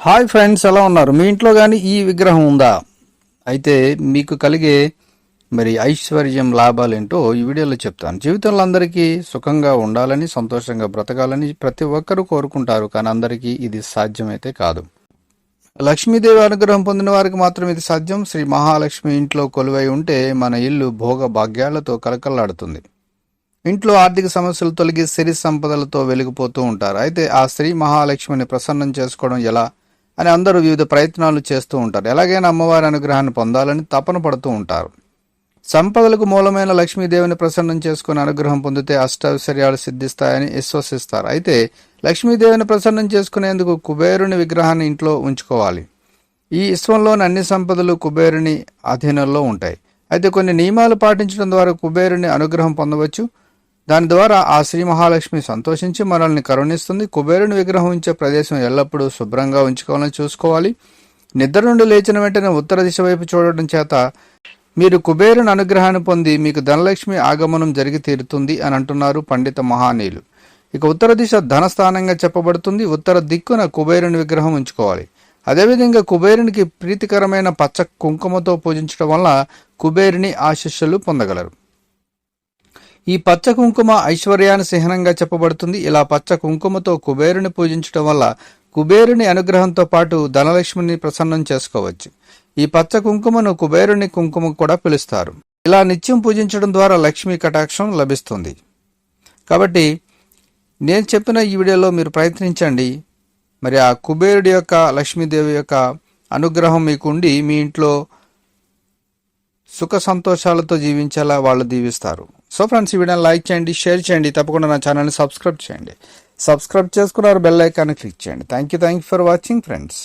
Hi friends ఎలా ఉన్నారు? మీ ఇంట్లో కానీ ఈ విగ్రహం ఉందా? అయితే మీకు కలిగే మరి ఐశ్వర్యం లాభాలు ఏంటో ఈ వీడియోలో చెప్తాను. జీవితంలో అందరికీ సుఖంగా ఉండాలని సంతోషంగా బ్రతకాలని ప్రతి ఒక్కరూ కోరుకుంటారు. కానీ అందరికీ ఇది సాధ్యమైతే కాదు. లక్ష్మీదేవి అనుగ్రహం పొందిన వారికి మాత్రం ఇది సాధ్యం శ్రీ మహాలక్ష్మి ఇంట్లో కొలువై ఉంటే మన ఇల్లు భోగ భాగ్యాలతో కలకల్లాడుతుంది ఇంట్లో ఆర్థిక సమస్యలు తొలగి సిరి సంపదలతో వెలిగిపోతూ ఉంటారు. అయితే ఆ శ్రీ మహాలక్ష్మిని ప్రసన్నం చేసుకోవడం ఎలా అని అందరూ వివిధ ప్రయత్నాలు చేస్తూ ఉంటారు. ఎలాగైనా అమ్మవారి అనుగ్రహాన్ని పొందాలని తపన పడుతూ ఉంటారు. సంపదలకు మూలమైన లక్ష్మీదేవిని ప్రసన్నం చేసుకుని అనుగ్రహం పొందితే అష్టైశ్వర్యాలు సిద్ధిస్తాయని విశ్వసిస్తారు. అయితే లక్ష్మీదేవిని ప్రసన్నం చేసుకునేందుకు కుబేరుని విగ్రహాన్ని ఇంట్లో ఉంచుకోవాలి. ఈ విశ్వంలోని అన్ని సంపదలు కుబేరుని అధీనంలో ఉంటాయి. అయితే కొన్ని నియమాలు పాటించడం ద్వారా కుబేరుని అనుగ్రహం పొందవచ్చు. దాని ద్వారా ఆ శ్రీ మహాలక్ష్మి సంతోషించి మనల్ని కరుణిస్తుంది. కుబేరుని విగ్రహం ఉంచే ప్రదేశం ఎల్లప్పుడూ శుభ్రంగా ఉంచుకోవాలని చూసుకోవాలి. నిద్ర నుండి లేచిన వెంటనే ఉత్తర దిశ వైపు చూడటం చేత మీరు కుబేరుని అనుగ్రహాన్ని పొంది మీకు ధనలక్ష్మి ఆగమనం జరిగి తీరుతుంది అని అంటున్నారు పండిత మహానీయులు. ఇక ఉత్తర దిశ ధనస్థానంగా చెప్పబడుతుంది. ఉత్తర దిక్కున కుబేరుని విగ్రహం ఉంచుకోవాలి. అదేవిధంగా కుబేరునికి ప్రీతికరమైన పచ్చ కుంకుమతో పూజించడం వల్ల కుబేరుని ఆశిష్యులు పొందగలరు. ఈ పచ్చ కుంకుమ ఐశ్వర్యాన్ని చిహ్నంగా చెప్పబడుతుంది. ఇలా పచ్చ కుంకుమతో కుబేరుని పూజించడం వల్ల కుబేరుని అనుగ్రహంతో పాటు ధనలక్ష్మిని ప్రసన్నం చేసుకోవచ్చు. ఈ పచ్చ కుంకుమను కుబేరుని కుంకుమ కూడా పిలుస్తారు. ఇలా నిత్యం పూజించడం ద్వారా లక్ష్మీ కటాక్షం లభిస్తుంది. కాబట్టి నేను చెప్పిన ఈ వీడియోలో మీరు ప్రయత్నించండి. మరి ఆ కుబేరుడి యొక్క లక్ష్మీదేవి యొక్క అనుగ్రహం మీకు ఉండి మీ ఇంట్లో సుఖ సంతోషాలతో జీవించేలా వాళ్ళు దీవిస్తారు. సో ఫ్రెండ్స్ ఈ వీడియోని లైక్ చేయండి షేర్ చేయండి తప్పకుండా నా ఛానల్ని సబ్స్క్రైబ్ చేయండి. సబ్స్క్రైబ్ చేసుకున్నారు బెల్ ఐకాన్ క్లిక్ చేయండి. Thank you thank you for watching friends.